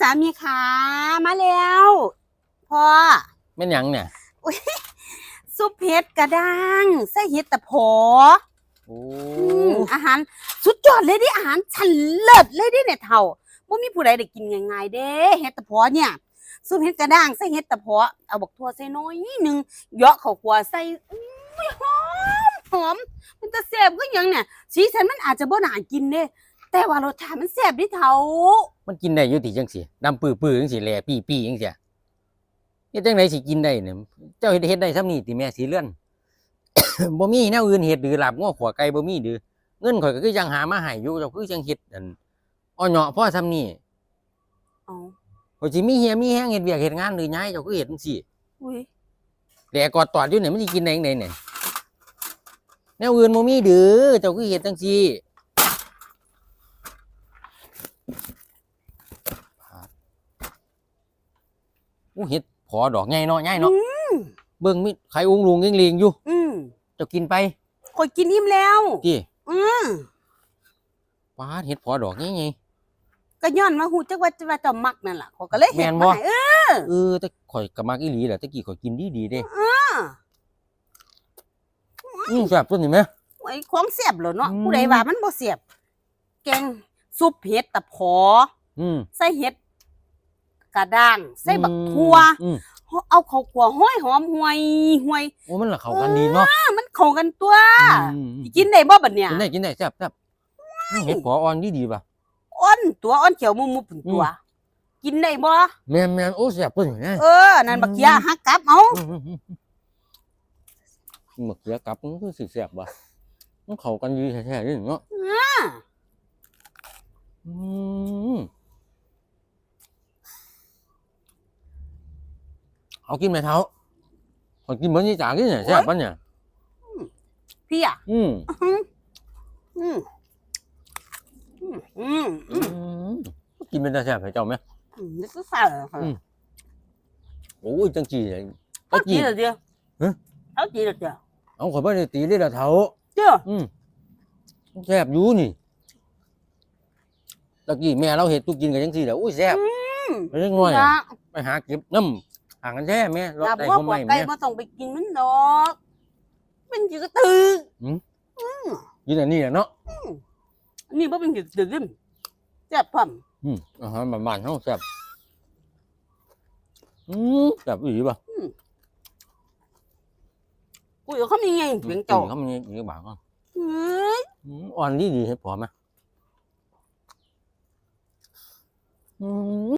สามีขามาแล้วพ่อแม่นหยังเนี่ยซุปเห็ดกระด้างใส่เห็ดตะโพโอ้อืมอาหารสุดยอดเลยดิอาหารฉันเลิศเลยดิเนี่ยเท่าบ่มีผู้ใดได้กินง่ายๆเด้เห็ดตะโพเนี่ยซุปเห็ดกระด้างใส่เห็ดตะโพเอาบักทั่วใส่น้อยนิดนึงเหยาะข้าวคั่วใส่อุ้ยหอมหอมมันจะแซ่บก็ยังเนี่ยสีสันมันอาจจะบ่น่ากินเด้ แต่ว่ารสชาติมันแซ่บดิเท่ามันกินได้อยู่ติจังสิดำปื้อๆจังสิแหล่ปี้ๆจังสิเฮ็ดจังไดสิกินได้เนี่ยเจ้าเฮ็ดเฮ็ดได้ซ้ำนี่ติแม่สีเลื่อน บ่มีแนวอื่นเฮ็ดหรือลาบง้อขัวไก่บ่มีหรือเงินข่อยก็คือยังหามาให้อยู่เจ้าคือจังเฮ็ดอันอ้อเหาะพ่อซ้ำนี่เอาข่อยสิมีเฮียมีแฮงเฮ็ดเวียกเฮ็ดงานหรือย้ายเจ้าคือเฮ็ดจังซี่อุ้ยแหล่กอดตอดอยู่เนี่ยมันสิกินได้จังไดเนี่ยแนวอื่นบ่มีเด้อเจ้าคือเฮ็ดจังซี่ อู้เฮ็ดพอดอกใหญ่เนาะใหญ่เนาะเบิ่งมีไข่อุ้งลุงยิงลิงอยู่อืมเจะกินไปข่อยกินอิ่มแล้วที่อืมปาดเห็ดพอดอกนี่ไงก็ย้อนมาฮู้จักว่าว่าเจ้ามักนั่นล่ะข่อยก็เลยเฮ็ดแม่นบ่มาให้เออเออแต่ข่อยกะมักอีหลีแหละตะกี้ข่อยกินดีดีๆเด้อ่าอืมแซ่บตัวนี้ไหมไอ้ของเสียบเหรอเนาะอืมผู้ใดว่ามันบ่เสียบ แกง ซุปเห็ดตะพออืมใส่เห็ดกระด้างใส่บักทั่วอืมเอาข้าวคั่วห้อยหอมห่วยห่วยโอ้มันละเข้ากันดีเนาะอ่ามันเข้ากันตัว อืมสิกินได้บ่บัดเนี่ยกินได้กินได้แซ่บแซ่บอืมเห็ดพออ่อนดีดีๆป่ะ อ้อนตัวอ้อนเขียวมุมุพุ่นตัวกินได้บ่แม่นแม่นโอ้แซ่บตัวนี้นะ เออนั่นบักเขียหักกลับเอาอืมอืมอืมอืมบักเขือกลับมันคือสิแซ่บว่ะมันเข้ากันดีแท้ๆนี่เนาะ อ่า อืมเอากินไหมเท้าเอากินเหมือนยี่จ๋ากินเนี่ยแซ่บปะเนี่ย พี่อะอืมอืมอืมอืมอืมอืมกินเป็นตาแซ่บให้เจ้าไหมอืมนี่ก็ใส่อืมโอ้ยจังจีเลยเอาตะจีกี้เหรอเดียวฮะเอาจีเหรอเดียวเอาขอยบ่ได้ตีเลยละเท้าเดียวอืมแซ่บอยู่นี่ ตะกี้แม่เราเห็ดตุกกินกันจังซี่แหละอุ้ยแซ่บอืมไปเล็กน้อยนะไปหาเก็บน้ำห่างกันแท้แม่รถลาบได้ว่าเขาปใหวม่ดไก่แม่มาต้องไปกินมันดอกเป็นจีกระตือกินอันนี้แหละเนาะอันนี่ว่าเป็นจีกระตือริมแซ่บพร้อมอืมอาหารบ้านๆเฮาแซ่บอืมแซ่บอีหลีป่ะกูอยู่เขามีไงเสียงเจ้าเขามีอีกบางอะเฮ้ยอืมอ่อนดีดีเฮ็ดพอไหมอื ม